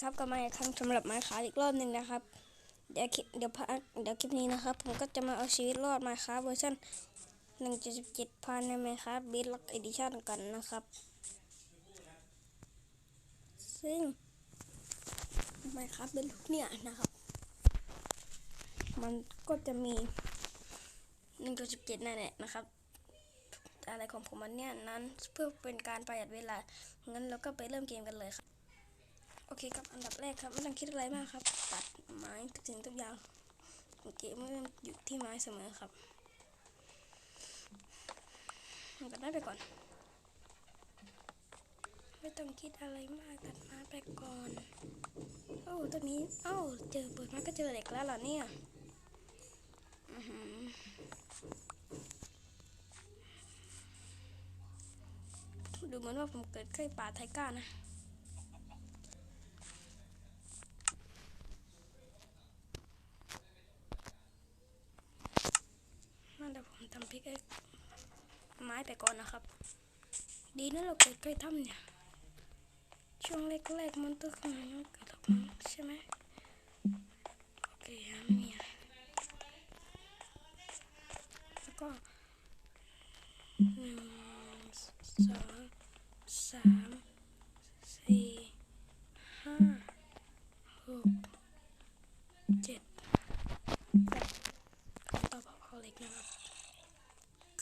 ครับก็มาอีกครั้งสำหรับไม้ขาอีกรอบหนึ่งนะครับ เดี๋ยวคลิปเดี๋ยวพักเดี๋ยวคลิปนี้นะครับ ผมก็จะมาเอาชีวิตรอดไม้ขาเวอร์ชัน1.17พันในไม้ขาบีล็อกเอดิชั่นกันนะครับ ซึ่งไม้ขาเป็นเนี่ยนะครับ มันก็จะมี1.17นั่นแหละนะครับอะไรของผมมันเนี่ยนั้นเพื่อเป็นการประหยัดเวลางั้นเราก็ไปเริ่มเกมกันเลยครับ โอเคครับ อันดับแรกครับ ไม่ต้องคิดอะไรมากครับ ตัดไม้ทุกสิ่งทุกอย่างโอเคไม่ต้องอยู่ที่ไม้เสมอครับตัดไม้ไปก่อน ไม่ต้องคิดอะไรมากตัดไม้ไปก่อนโอ้ตอนนี้เอ้าเจอเปิดมาก็เจอเหล็กแล้วเหรอเนี่ยอือหือดูเหมือนว่าผมเกิดใกล้ป่าไทก้านะ นั่นเดี๋ยว ผมทำพริกไม้ไปก่อนนะครับ ดีนะเราเกิดใกล้ถ้ำเนี่ย ช่วงแรกๆมันต้องมาดนั้นเกิดหรอกมั้งใช่ไหมโอเคฮะไม่มีอะไรแล้วก็หนึ่งสองสามสี่ห้าหกเจ็ดแปด ต่อพอเอาเล็กนะครับ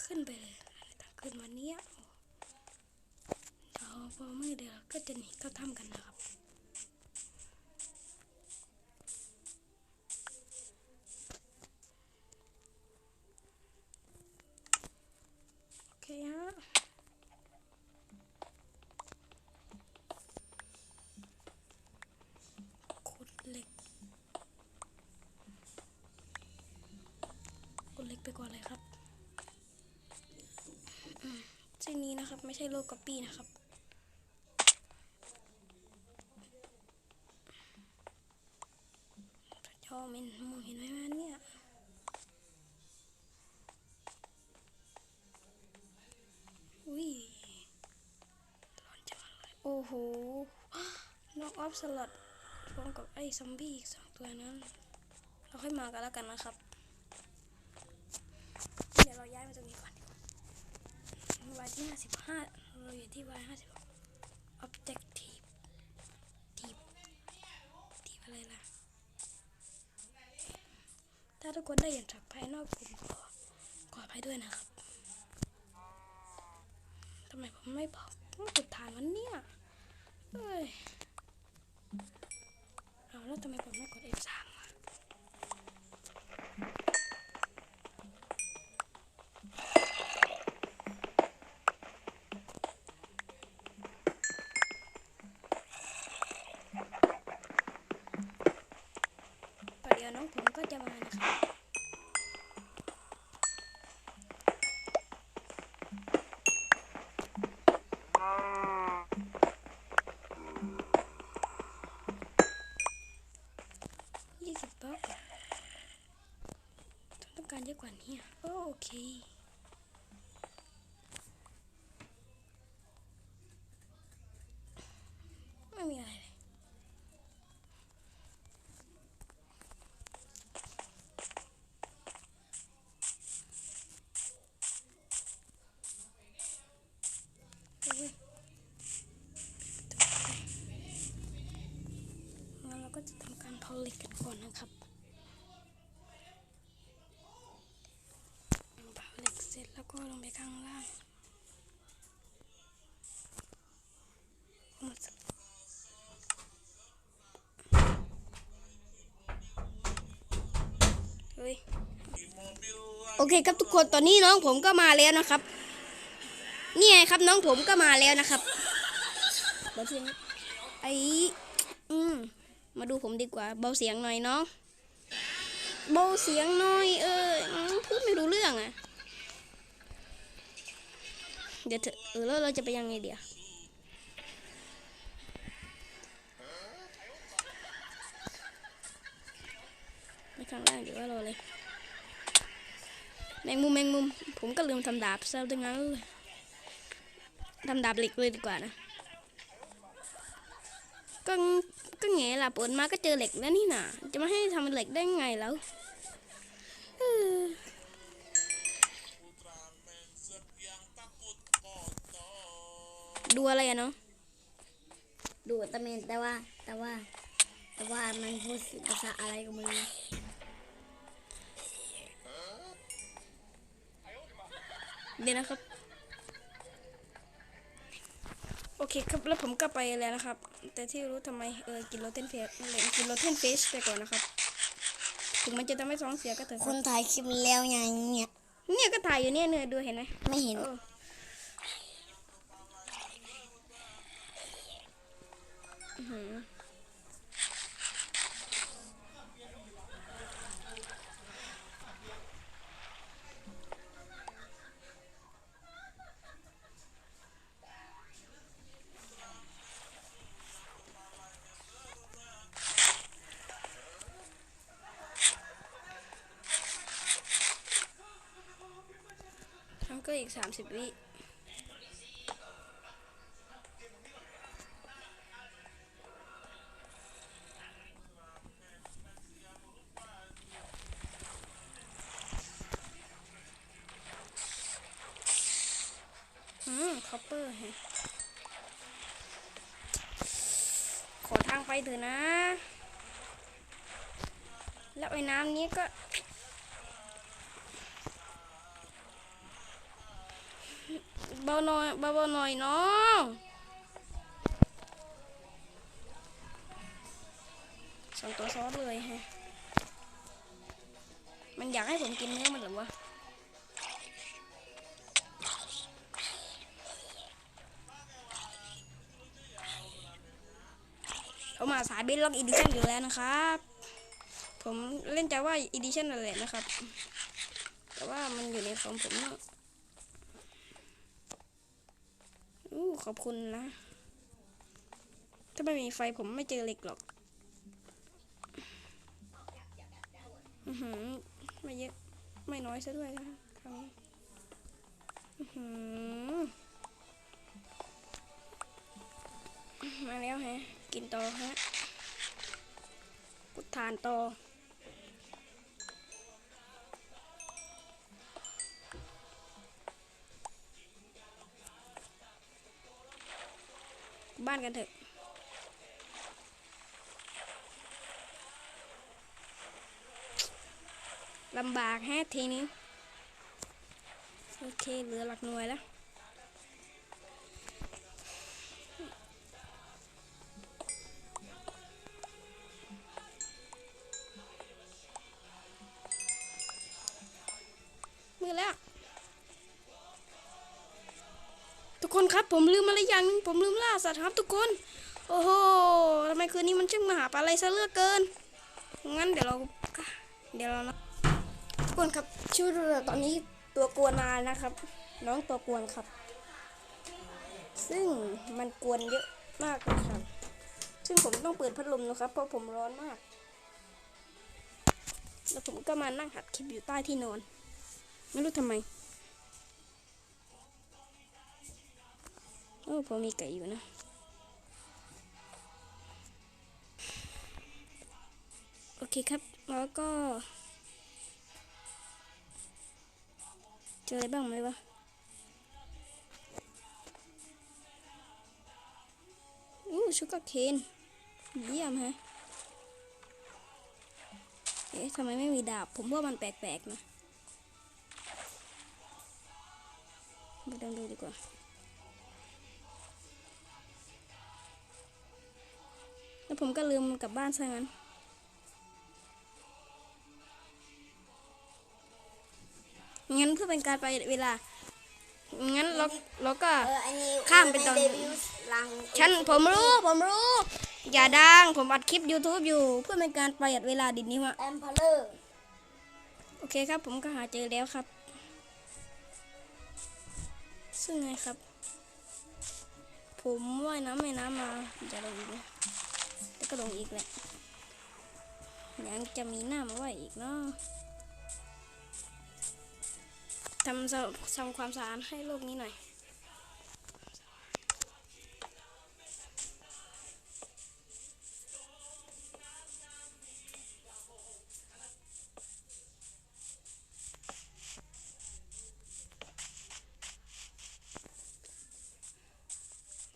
ขึ้นไปเลยถ้าขึ้นวันนี้เดี๋ยวพอมือเดี๋ยวเราก็จะหนีเข้าถ้ำกันนะครับ โอเคฮะ ขุดเหล็ก กดเล็กไปก่อนเลยครับอืมสิ่งนี้นะครับ ไม่ใช่โลกอปปี้นะครับจอมันมองเห็นไหมว่าเนี่ยอุ้ยร้อนจังเลยโอ้โหนอกออฟสลัดพร้อมกับไอ้ซอมบี้อีกสองตัวนั้น เราค่อยมากันแล้วกันนะครับ เดี๋ยวเราย้ายมาตรงนี้ก่อนวายที่ ห้าสิบห้าเราอยู่ที่วายห้าสิบ objective ทีบทีบอะไรล่ะ ถ้าทุกคนได้อย่างจากภายนอกผมขอขออภัยด้วยนะครับทำไมผมไม่บอกต้องกดฐานวันเนี้ยเอ้ยเอาแล้วทำไมผมไม่กด F3 อะ ประเดี๋ยวน้องผมก็จะมานะครับ ยี่สิบบล็อกอะต้องการเยอะกว่านี้อะโอ เคไม่มีอะไรเลยงั้นเราก็จะทำการเผาเหล็กกันก่อนนะครับเผาเหล็ ก็ลงไปข้างล่างเฮ้ยโอเคครับทุกคนตอนนี้น้องผมก็มาแล้วนะครับ นี่ไงครับน้องผมก็มาแล้วนะครับเบาเสียงไอ้อืมมาดูผมดีกว่า เบาเสียงหน่อยน้อง เบาเสียงหน่อย เออพูดไม่รู้เรื่องอะ เดี๋ยวเถอะเออแล้วเราจะไปยังไงเดี๋ยวไปข้างล่างเดี๋ยวว่ารอเลย แมงมุมแมงมุม ผมก็ลืมทำดาบซะดังนั้นเลยทำดาบเหล็กเลยดีกว่านะ ก็ก็ไงล่ะเปิดมาก็เจอเหล็กแล้วนี่น่ะจะมาให้ทำเหล็กได้ไงแล้ว ดูอะไรอะเนาะดูอุลตร้าแมนแต่ว่า แต่ว่า แต่ว่ามันพูดภาษาอะไรก็ไม่รู้เดี๋ยวนะครับ โอเคครับแล้วผมก็ไปแล้วนะครับ แต่ที่รู้ทำไมเออกินโรเทนเฟสนั่นแหละกินโรเทนเฟสไปก่อนนะครับถึงมันจะทำให้ท้องเสียก็เถอะคคุรับณถ่ายคลิปแล้วยังเนี่ยเนี่ยก็ถ่ายอยู่เนี่ยเนี่ยดูเห็นไหมไม่เห็น ก็อีกสามสิบวิ องตัวซอสเลยฮะ มันอยากให้ผมกินเนื้อมันหรือวะผมมาสายบสล็อกอีดิชั่นอยู่แล้วนะครับ ผมเล่นใจว่าอีดิชั่นนั่นแหละนะครับ แต่ว่ามันอยู่ในคอมผมเนาะอู้ขอบคุณนะ ถ้าไม่มีไฟผมไม่เจอเหล็กหรอก อือหือไม่เยอะ ไม่น้อยซะด้วยนะครับครั้งอือหือมาแล้วฮะ กินต่อฮะกุดทานต่อบ้านกันเถอะ ลำบากแฮะทีนี้ โอเค เหลือหลักหน่วยแล้วมือแล้ว ทุกคนครับผมลืมอะไรอย่างหนึงผมลืมล่าสัตว์ครับทุกคน โอ้โหทำไมคืนนี้มันช่างมหาปลาอะไรซะเลือกเกิน งั้นเดี๋ยวเรา เดี๋ยวเรา คนครับ ชื่อตอนนี้ตัวกวนานะครับ น้องตัวกวนครับ ซึ่งมันกวนเยอะมากเลยครับ ซึ่งผมต้องเปิดพัดลมนะครับ เพราะผมร้อนมาก แล้วผมก็มานั่งหัดคลิปอยู่ใต้ที่นอน ไม่รู้ทำไมโอ้พอมีไก่อยู่นะโอเคครับ แล้วก็ เจออะไรบ้างไหมวะอู้ชูการ์เคนเยี่ยมฮะเอ๊ะทำไมไม่มีดาบ ผมว่ามันแปลกๆนะไปลองดูดีกว่าแล้วผมก็ลืมมันกลับบ้านซะงั้น งั้นเพื่อเป็นการไปเวลา งั้นเราเราก็เอออันนี้ข้ามไปตอนเดบิวต์หลังฉันผมรู้ผมรู้ อย่าดังผมอัดคลิป YouTube อยู่ เพื่อเป็นการประหยัดเวลาดิดนี้วะแอมพาเลอร์โอเคครับ ผมก็หาเจอแล้วครับ ซึ่งไงครับ ผมว่ายน้ำแม่น้ำมาจะลงอีกนะแล้วก็ลงอีกแหละยังจะมีหน้ามาว่ายอีกเนาะ ทำทำความสะอาดให้โลกนี้หน่อย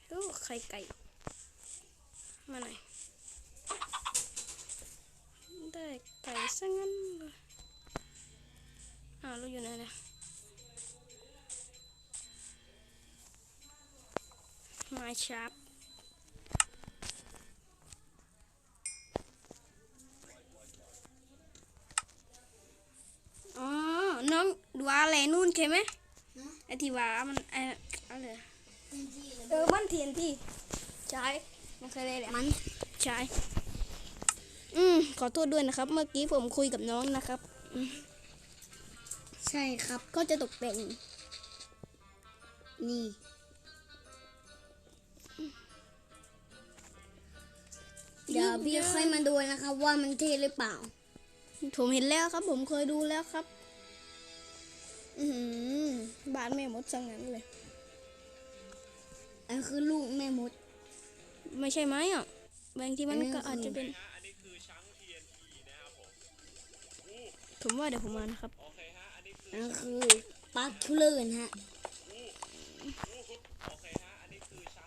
โอ้ไข่ไก่ มาหน่อย ได้ไก่ซะงั้นอ้าวเราอยู่ไหนเนี่ย มาชาร์ปอ๋อ น้องดูอะไรนู่นใช่ไหมไอที่ว่ามันไออะไรเออ มันเทียนที่ใช่มันเคยเลยแหละมันใช่อืมขอโทษด้วยนะครับ เมื่อกี้ผมคุยกับน้องนะครับ ใช่ครับก็จะตกแต่งนี่ เดี๋ยวพี่ค่อยมาดูนะครับว่ามันเท่หรือเปล่า ผมเห็นแล้วครับ ผมเคยดูแล้วครับ อือหือบานแม่มดสังนั้นเลยอันคือลูกแม่มด ไม่ใช่ไหมอะบางทีมันอันนี้ก็อาจจะเป็นอันนี้คือช้าง TNT นะครับผมผมว่าเดี๋ยวผมมานะครับโอเคฮะอันนี้คืออันคือปลาทูเลอร์นะฮะ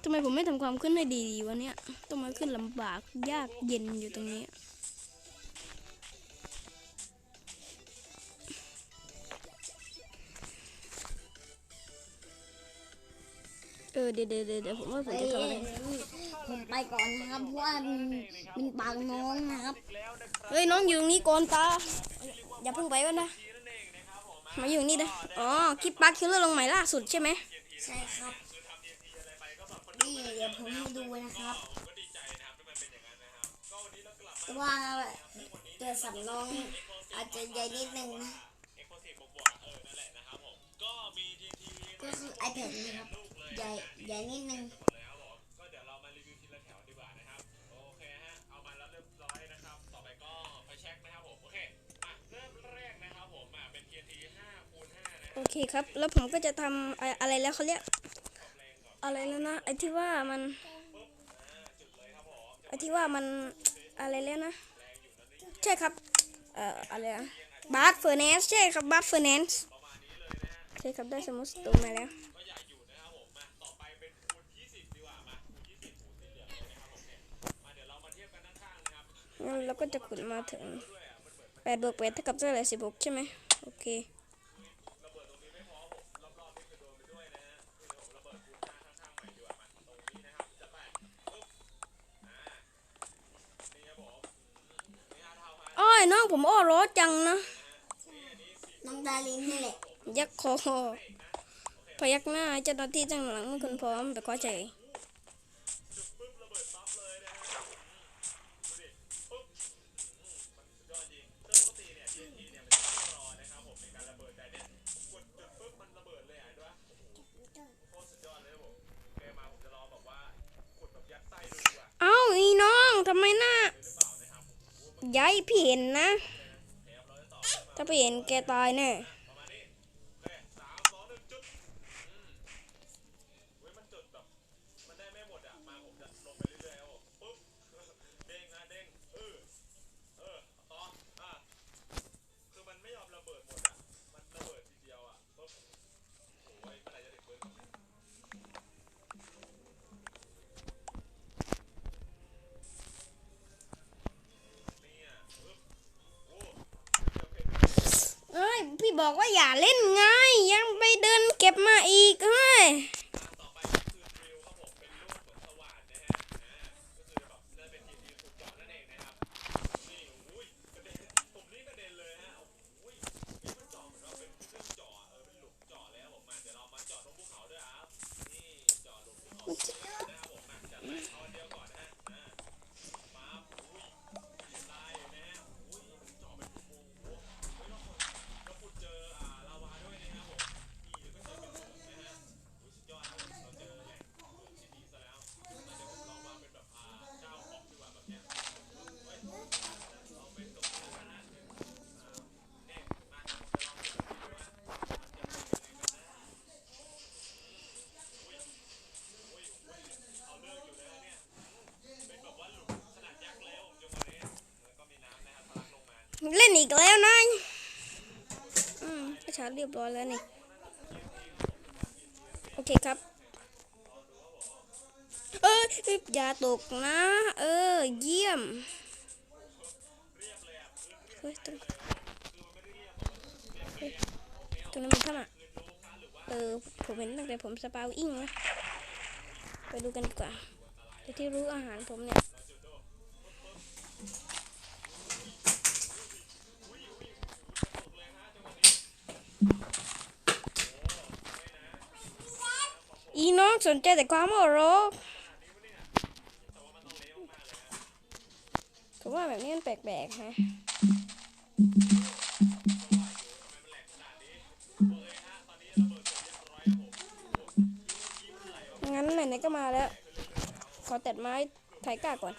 ทำไมผมไม่ทำความขึ้นได้ดีๆวะเนี่ยต้องมาขึ้นลำบากยากเย็นอยู่ตรงนี้ เออเดี๋ยวเดี๋ยวเดี๋ยวเดี๋ยวผมว่าผมเอ้จะยทำอะไรผมไปก่อนนะครับเพราะว่ามันมันปากน้องนะครับ เฮ้ยน้องอยู่ตรงนี้ก่อนตา อย่าเพิ่งไปวะนะ มาอยู่นี่เลยอ๋อคลิปปักคิลเลอร์ลงใหม่ล่าสุดใช่ไหมใช่ครับนี่ เดี๋ยวผมให้ดูนะครับก็ดีใจนะครับที่มันเป็นอย่างนั้นนะครับก็วันนี้เรากลับแต่ว่าตัวสำรองอาจจะใหญ่นิดนึงนะเอ็กโคทีฟบวกๆเออนั่นแหละนะครับผมก็มี TNT ก็คือ iPad นะครับใหญ่ใหญ่นิดนึงหมดเลยครับผมก็เดี๋ยวเรามารีวิวทีละแถวดีกว่านะครับโอเคฮะเอามาแล้วเรียบร้อยนะครับต่อไปก็ไปเช็คนะครับผมโอเคอะเริ่มแรกนะครับผมอะเป็น TNT 5คูณ5นะโอเคครับ แล้วผมก็จะทำอะอะไรแล้วเขาเรียก อะไรแล้วนะไอ้ที่ว่ามันไอ้ที่ว่ามันอะไรแล้วนะ ใช่ครับ เอ่ออะไรอะบาร์เฟอร์แนนซ์ใช่ครับบาร์เฟอร์แนนซ์ใช่ครับได้สมุสตูมาแล้วเป็นคูณ20ดีกว่ามาคูณ20คูณสีเหลืองเลยนะครับผมเนี่ยมาเดี๋ยวเรามาเทียบกันด้านข้างนะครับงั้นเราก็จะขุดมาถึงแปดบวกแปดเท่ากับเท่าไหร่สิบหกใช่ไหมโอเค น้องผมอ้อร้อจังนะน้องดารินนี่แหละยักษ์คอพยักหน้าเจ้าหน้าที่จังหลังเมื่อคุณพร้อมไปขอใจปึ๊บระเบิดปั๊บเลยนะฮะดูดิปึ๊บอืมมันสุดยอดจริงซึ่งปกติเนี่ย TNT เนี่ยมันจะต้องรอนะครับผมในการระเบิดแต่เนี่ยกดจุดปึ๊บมันระเบิดเลยอะด้วยโอ้โหโคตรสุดยอดเลยครับผมโอเคมาผมจะลองแบบว่าขุดแบบยัดไส้ดูดีกว่าเอ้าอีน้องทำไมหน้า ย้ายพี่เห็นนะ ถ้าพี่เห็นแกตายแน่ พี่บอกว่าอย่าเล่นไง ยังไปเดินเก็บมาอีกเฮ้ยับเรียบร้อยแล้วนี่ โอเคครับ เอออย่าตกนะ เออ เยี่ยมเฮ้ยตรงตรงนั้นมันข้ามอะเออ ผมเห็นตั้งแต่ผมสปาวอิ่งนะ ไปดูกันดีกว่าแต่ที่รู้อาหารผมเนี่ย ต้องสนใจแต่ความโมโรถือว่าแบบนี้มันแปลกๆนะงั้นไหนๆก็มาแล้ว ขอตัดไม้ไถกาก่อน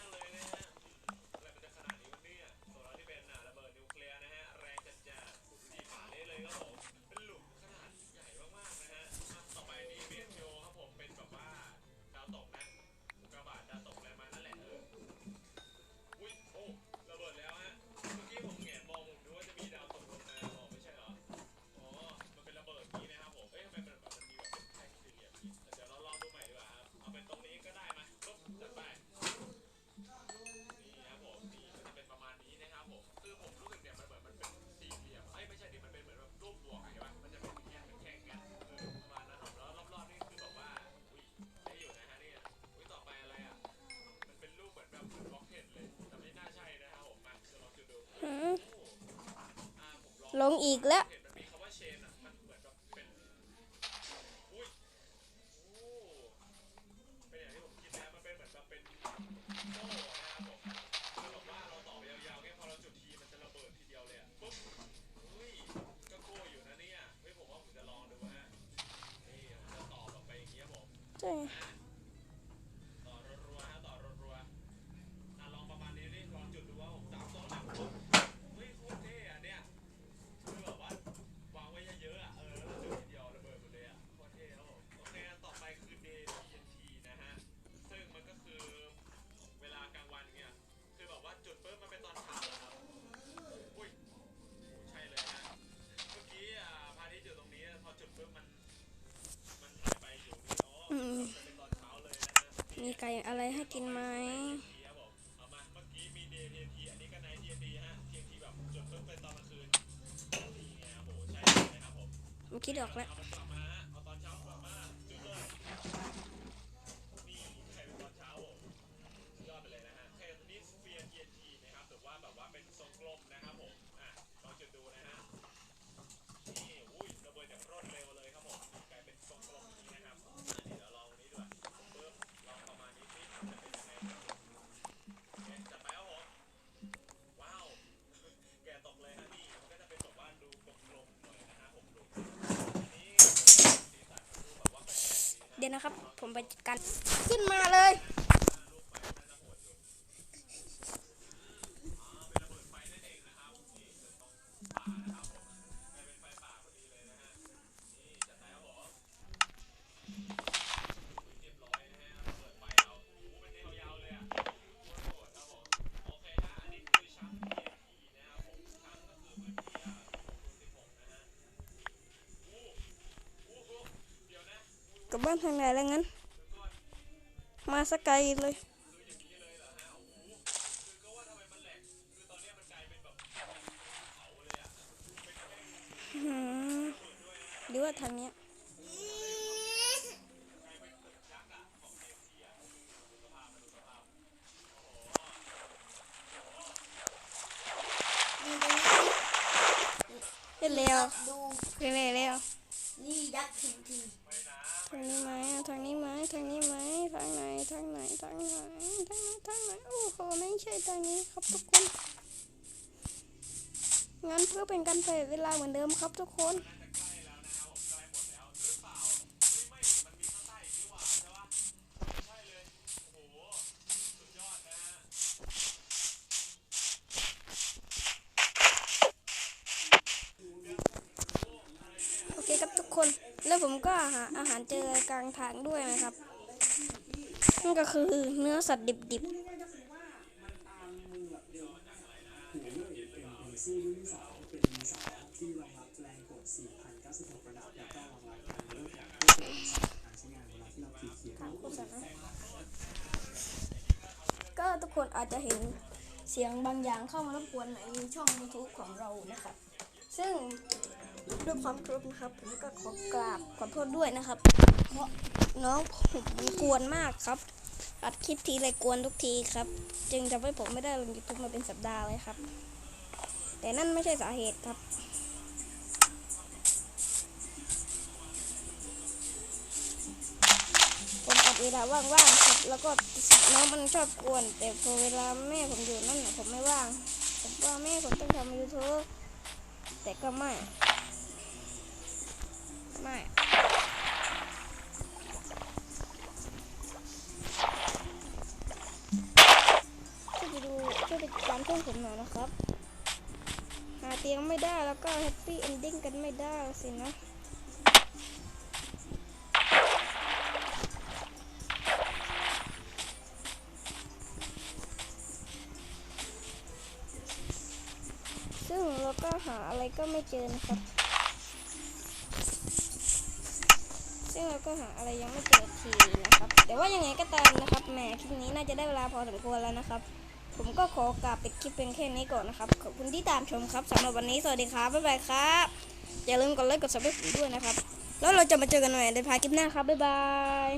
อีกแล้ว对。 มีไก่อะไรให้กินไหมผมคิดออกแล้ว ดียวนะครับ ผมไปจัดการขึ้นมาเลย บ้านทางไหนแล้วงั้น มาสกายเลยหรือว่าทางเนี้ยเร็วเร็วเร็วนี่ยักษ์ทีางนี้ไหมทางนี้ไหมทางนี้ไหมทางไหนทางไหนทางไหนทางไหนทางไหนโอ้โหไม่ใช่ทางนี้ครับทุกคนงั้นเพื่อเป็นการเสียเวลาเหมือนเดิมครับทุกคน อาหารเจอกลางทางด้วยนะครับนั่นก็คือเนื้อสัตว์ดิบๆก็ทุกคนอาจจะเห็นเสียงบางอย่างเข้ามารบกวนในช่อง YouTube ของเรานะครับ ซึ่ง ด้วยความเคารพนะครับ ผมก็ขอกราบขอโทษด้วยนะครับ เพราะน้องผมมันกวนมากครับอัดคลิปทีไรกวนทุกทีครับ จึงทำให้ผมไม่ได้ลง YouTube มาเป็นสัปดาห์เลยครับ แต่นั่นไม่ใช่สาเหตุครับผมอัดเวลาว่างๆครับ แล้วก็น้องมันชอบกวน แต่พอเวลาแม่ผมอยู่นั่นน่ะผมไม่ว่าง ผมว่าแม่ผมต้องทำยูทูบแต่ก็ไม่ ไม่ ช่วยไปดูช่วยไปติดตามช่องผมหน่อยนะครับ หาเตียงไม่ได้แล้วก็แฮปปี้เอนดิ้งกันไม่ได้สินะซึ่งเราก็หาอะไรก็ไม่เจอนะครับ ซึ่งเราก็หาอะไรยังไม่เจอทีนะครับ แต่ว่ายังไงก็ตามนะครับแหมคลิปนี้น่าจะได้เวลาพอสมควรแล้วนะครับ ผมก็ขอกลับปิดคลิปเพียงแค่นี้ก่อนนะครับ ขอบคุณที่ตามชมครับสำหรับวันนี้สวัสดีครับบ๊ายบายครับ อย่าลืมกดไลค์กดซับสไครต์ด้วยนะครับ แล้วเราจะมาเจอกันใหม่ในพาร์ทคลิปหน้าครับบ๊ายบาย